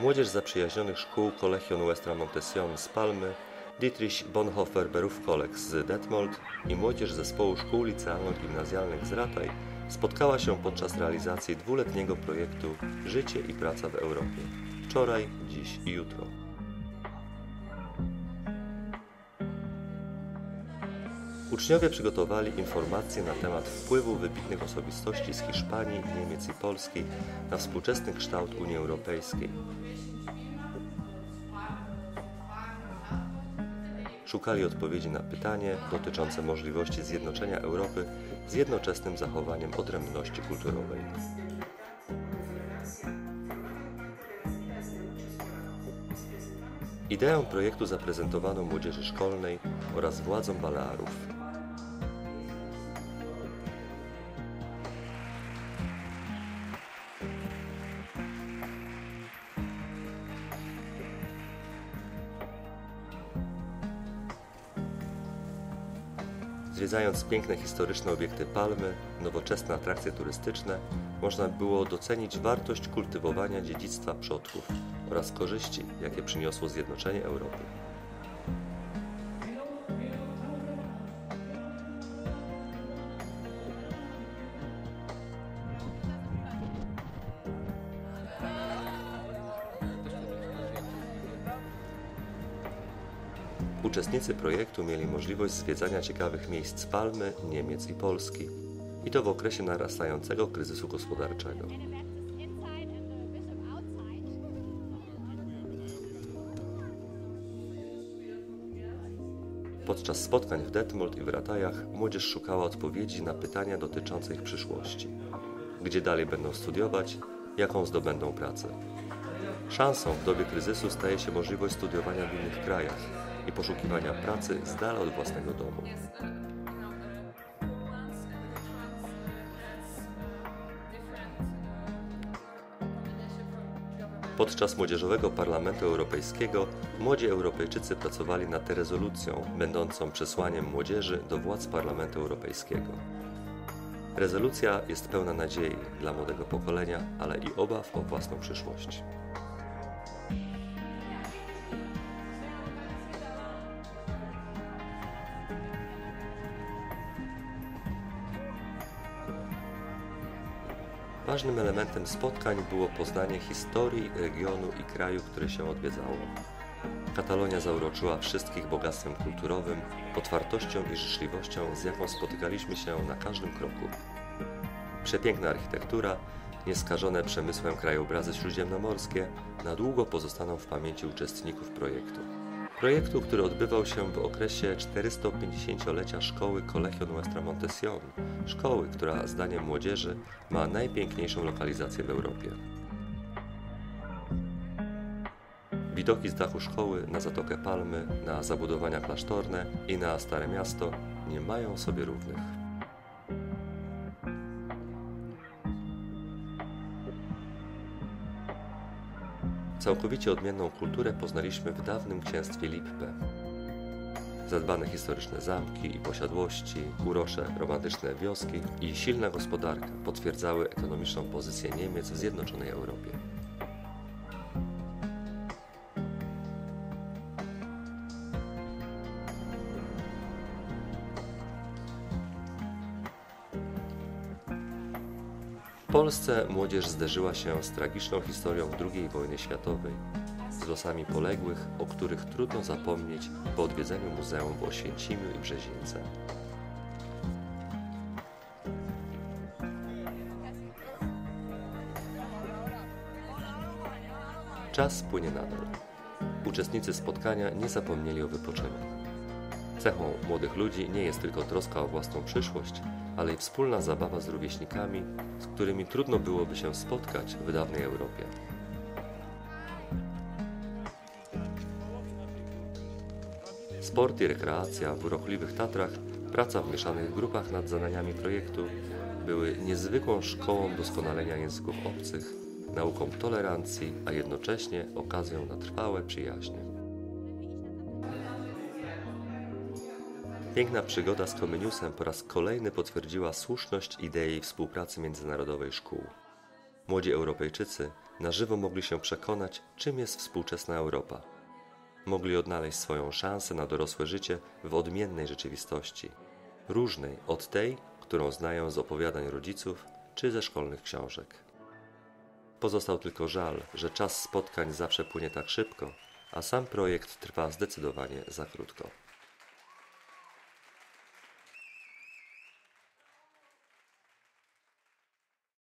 Młodzież zaprzyjaźnionych szkół Collegium Westra Montession z Palmy, Dietrich Bonhoeffer Berufskolleg z Detmold i młodzież zespołu szkół licealno-gimnazjalnych z Rataj spotkała się podczas realizacji dwuletniego projektu Życie i praca w Europie. Wczoraj, dziś i jutro. Uczniowie przygotowali informacje na temat wpływu wybitnych osobistości z Hiszpanii, Niemiec i Polski na współczesny kształt Unii Europejskiej. Szukali odpowiedzi na pytanie dotyczące możliwości zjednoczenia Europy z jednoczesnym zachowaniem odrębności kulturowej. Ideę projektu zaprezentowano młodzieży szkolnej oraz władzom Balearów. Zwiedzając piękne historyczne obiekty Palmy, nowoczesne atrakcje turystyczne, można było docenić wartość kultywowania dziedzictwa przodków oraz korzyści, jakie przyniosło zjednoczenie Europy. Uczestnicy projektu mieli możliwość zwiedzania ciekawych miejsc Palmy, Niemiec i Polski, i to w okresie narastającego kryzysu gospodarczego. Podczas spotkań w Detmold i w Ratajach młodzież szukała odpowiedzi na pytania dotyczące ich przyszłości. Gdzie dalej będą studiować, jaką zdobędą pracę. Szansą w dobie kryzysu staje się możliwość studiowania w innych krajach i poszukiwania pracy z dala od własnego domu. Podczas Młodzieżowego Parlamentu Europejskiego młodzi Europejczycy pracowali nad rezolucją będącą przesłaniem młodzieży do władz Parlamentu Europejskiego. Rezolucja jest pełna nadziei dla młodego pokolenia, ale i obaw o własną przyszłość. Ważnym elementem spotkań było poznanie historii regionu i kraju, który się odwiedzało. Katalonia zauroczyła wszystkich bogactwem kulturowym, otwartością i życzliwością, z jaką spotykaliśmy się na każdym kroku. Przepiękna architektura, nieskażone przemysłem krajobrazy śródziemnomorskie na długo pozostaną w pamięci uczestników projektu. Projektu, który odbywał się w okresie 450-lecia szkoły Collegium Nuestra Montession, szkoły, która zdaniem młodzieży ma najpiękniejszą lokalizację w Europie. Widoki z dachu szkoły na Zatokę Palmy, na zabudowania klasztorne i na Stare Miasto nie mają sobie równych. Całkowicie odmienną kulturę poznaliśmy w dawnym księstwie Lippe. Zadbane historyczne zamki i posiadłości, urocze romantyczne wioski i silna gospodarka potwierdzały ekonomiczną pozycję Niemiec w zjednoczonej Europie. Polsce młodzież zderzyła się z tragiczną historią II wojny światowej, z losami poległych, o których trudno zapomnieć po odwiedzeniu muzeum w Oświęcimiu i Brzezińce. Czas płynie nadal. Uczestnicy spotkania nie zapomnieli o wypoczynku. Cechą młodych ludzi nie jest tylko troska o własną przyszłość, ale i wspólna zabawa z rówieśnikami, z którymi trudno byłoby się spotkać w dawnej Europie. Sport i rekreacja w urokliwych Tatrach, praca w mieszanych grupach nad zadaniami projektu były niezwykłą szkołą doskonalenia języków obcych, nauką tolerancji, a jednocześnie okazją na trwałe przyjaźnie. Piękna przygoda z Komeniusem po raz kolejny potwierdziła słuszność idei współpracy międzynarodowej szkół. Młodzi Europejczycy Na żywo mogli się przekonać, czym jest współczesna Europa. Mogli odnaleźć swoją szansę na dorosłe życie w odmiennej rzeczywistości, różnej od tej, którą znają z opowiadań rodziców czy ze szkolnych książek. Pozostał tylko żal, że czas spotkań zawsze płynie tak szybko, a sam projekt trwa zdecydowanie za krótko.